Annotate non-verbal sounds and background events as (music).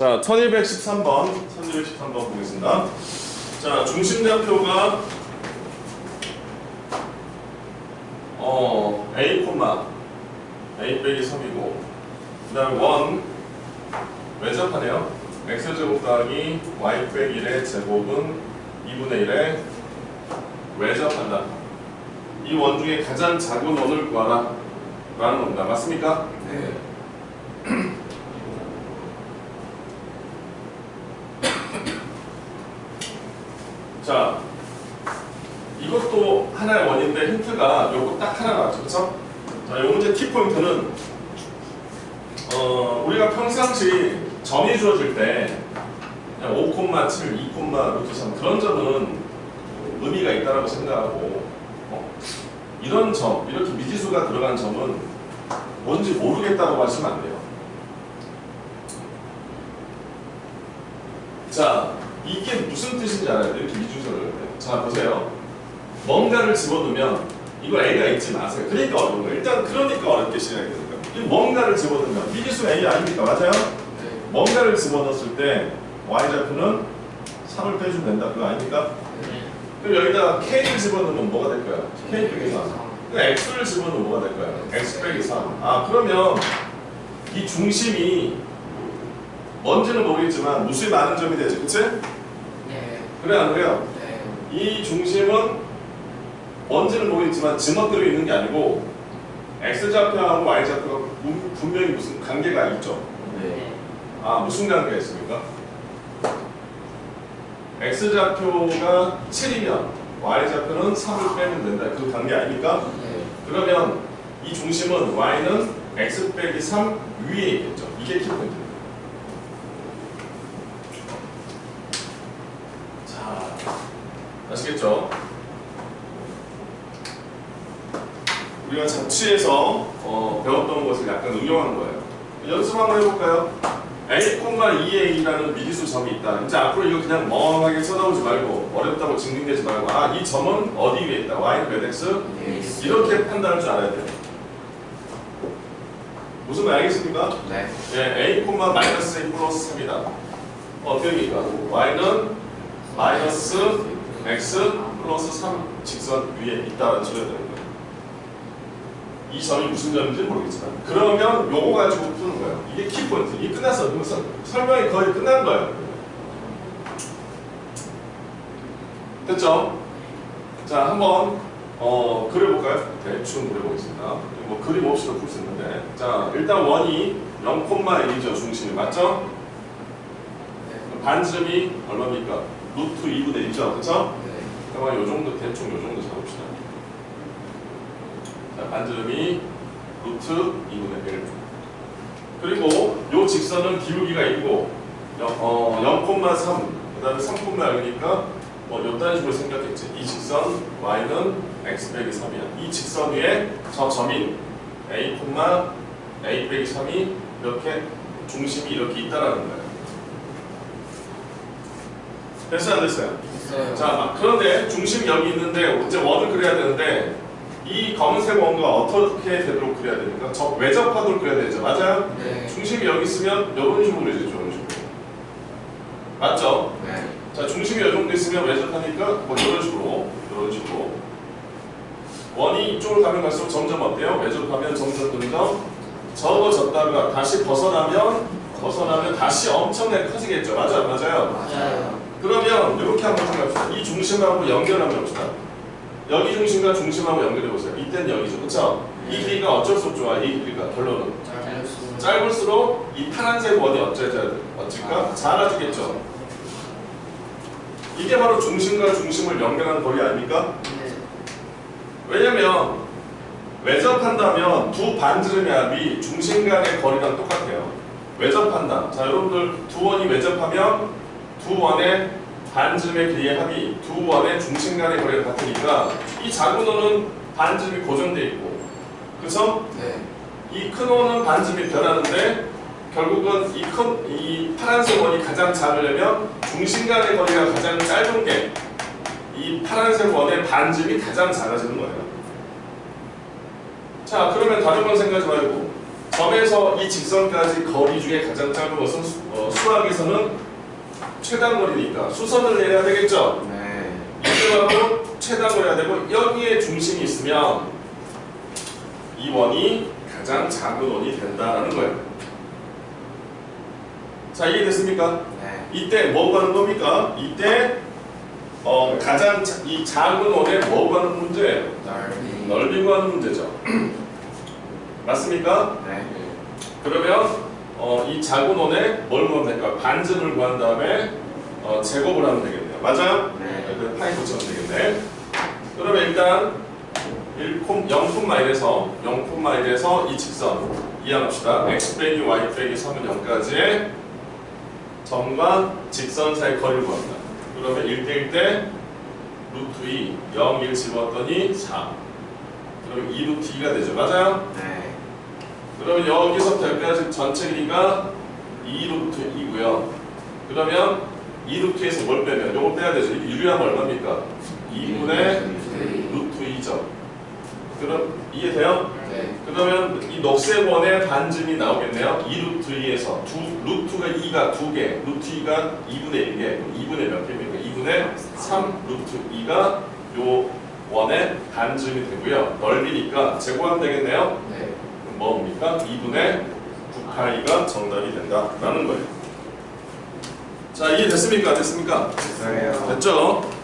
자, 1213번, 1213번 보겠습니다. 자, 중심대표가 어, A, A 빼기 3이고 그 다음에 1 외접하네요. x제곱 더하기 y 빼기 1의 제곱은 2분의 1에 외접한다. 이 원 중에 가장 작은 원을 구하라 라는 겁니다. 맞습니까? 네. (clears throat) 자, 이것도 원인데 힌트가 요거 딱 하나 나왔죠. 그쵸? 자, 요 문제 키포인트는 어, 우리가 평상시 점이 주어질 때 그냥 5,7, 2, 루트 3 그런 점은 의미가 있다고 생각하고 어, 이런 점, 이렇게 미지수가 들어간 점은 뭔지 모르겠다고 하시면 안 돼요. 자, 이게 무슨 뜻인지 알아야 돼요. 이렇게 미주소를. 자, 보세요. 뭔가를 집어넣으면 이걸 A가 있지 마세요. 그러니까 어려운 거예요. 일단 그러니까 어렵게 시작이 되는 거예요. 이 뭔가를 집어넣으면 미지수 A 아닙니까? 맞아요? 네. 뭔가를 집어넣었을 때 Y좌표는 3을 빼주면 된다. 그거 아닙니까? 네. 그럼 여기다가 K를 집어넣으면 뭐가 될까요? K 빼기 3. 그러니까 X를 집어넣으면 뭐가 될까요? X 빼기 3. 아, 그러면 이 중심이 뭔지는 모르겠지만 무수히 많은 점이 되죠. 그치? 네. 그래 안 그래요? 네. 이 중심은 뭔지는 모르겠지만 지멋대로 있는 게 아니고 X좌표하고 Y좌표가 분- 분명히 무슨 관계가 있죠. 네. 아 무슨 관계가 있습니까? X좌표가 7이면 Y좌표는 3을 빼면 된다. 그 관계 아닙니까? 네. 그러면 이 중심은 Y는 X 빼기 3 위에 있겠죠. 이게 키포인트입니다. 자, 아시겠죠? 우리가 자취에서 어, 배웠던 것을 약간 응용한 거예요. 연습 한번 해볼까요? A,2a라는 미지수 점이 있다. 이제 앞으로 이거 그냥 멍하게 쳐다보지 말고 어렵다고 징징대지 말고 아, 이 점은 어디 위에 있다. Y는 몇 X? 네. 이렇게 판단할 줄 알아야 돼요. 무슨 말 알겠습니까? 네. 예, A, 마이너스 A 플러스 3이다. 어떻게 됩니까? Y는 마이너스 X 플러스 3 직선 위에 있다는 소리가 거예요. 이 점이 무슨 점인지 모르겠지만 그러면 요거 가지고 푸는 거예요. 이게 키포인트. 이게 끝났어. 설- 설명이 거의 끝난 거예요. 됐죠? 자, 한번 어, 그려볼까요? 대충 그려보겠습니다. 뭐 그림 없이도 풀 수 있는데 자, 일단 원이 0,1이죠. 중심이. 맞죠? 네. 반지름이 얼마입니까? 루트 2분의 1이죠. 그쵸? 네. 그러면 요 정도 대충 요 정도 잡읍시다. 자, 반지름이 루트 2분의 1. 그리고 요 직선은 기울기가 있고 영, 어, 0,3 그다음에 3,1이니까 뭐 요딴 식으로 생겼겠지. 이 직선 y는 x 빼기 3이야. 이 직선 위에 저 점인 a, a 빼기 3이 이렇게 중심이 이렇게 있다라는 거예요. 됐어요, 안 됐어요? 됐어요. 자, 그런데 중심이 여기 있는데 이제 원을 그려야 되는데 이 검은색 원과 어떻게 되도록 그려야 됩니까? 저 외접하도록 그려야 되죠. 맞아요? 네. 중심이 여기 있으면 이런 식으로 그려야죠. 이런 식으로. 맞죠? 네. 자, 중심이 이 정도 있으면 외접하니까 뭐 이런 식으로, 이런 식으로. 원이 이쪽으로 가면 갈수록 점점 어때요? 외접하면 점점 점점 적어졌다가 다시 벗어나면 벗어나면 다시 엄청나게 커지겠죠. 맞아요, 맞아요. 맞아요. 그러면 이렇게 한번 생각합시다. 이 중심하고 연결 한번 해봅시다. 여기 중심과 중심하고 연결해 보세요. 이때는 여기죠. 그렇죠? 이 길이가 어쩔 수 없죠. 이 길이가 결론은 짧수. 짧을수록 이 파란색 원이? 어쩔까? 작아지겠죠. 이게 바로 중심과 중심을 연결하는 거리 아닙니까? 네. 왜냐면 외접한다면 두 반지름의 합이 중심 간의 거리랑 똑같아요. 외접한다. 자, 여러분들 두 원이 외접하면 두 원의 반지름의 길이의 합이 두 원의 중심 간의 거리가 같으니까 이 작은 원은 반지름이 고정돼 있고, 그렇죠? 네. 이큰 원은 반지름이 변하는데 결국은 이 큰 이 파란색 원이 가장 작으려면 중심 간의 거리가 가장 짧은 게 이 파란색 원의 반지름이 가장 작아지는 거예요. 자, 그러면 다른 건 생각하지 말고 점에서 이 직선까지 거리 중에 가장 짧은 것은 수, 어, 수학에서는 최단 거리니까 수선을 내야 되겠죠. 네. 이쪽하고 최단거리 해야 되고 여기에 중심이 있으면 이 원이 가장 작은 원이 된다라는 거예요. 자 이해됐습니까? 네. 이때 뭐 가는 겁니까? 이때 어, 가장 자- 이 작은 원에 뭐 가는 문제예요? 넓이. 넓이 구하는 문제죠. (clears throat) 맞습니까? 네. 그러면 어, 이 작은 원에 뭘 구하면 될까? 반증을 구한 다음에 어, 제곱을 하면 되겠네요. 맞아요? 네. 그 파이 붙이면 되겠네. 그러면 일단 1, 0,1에서 0,1에서 이 직선 이해합시다. x 빼기 y 빼기 3은 0까지의 점과 직선 사이 거리를 구합니다. 그러면 1대1 때 루트 2, 0, 1 집었더니 4. 그러면 2 루트 2가 되죠. 맞아요? 네. 그러면 여기서부터 여기까지 전체 길이가 2 루트 2고요. 그러면 2 루트에서 뭘 빼면 요거 빼야 되죠. 유리하면 얼마입니까? 2분의 루트 2죠. 그럼 이해돼요? 네. 그러면 이 녹색 원의 반증이 나오겠네요. 2 루트 2에서 두 루트가 2가 두 개, 루트 2가 2분의 1개, 2분의 몇 개입니까? 2분의 3 루트 2가 요 원의 반증이 되고요. 넓이니까 제곱하면 되겠네요. 네. 그럼 뭡니까? 2분의 9파이가 정답이 된다라는 거예요. 자 이해 됐습니까? 안 됐습니까? 됐어요. 됐죠?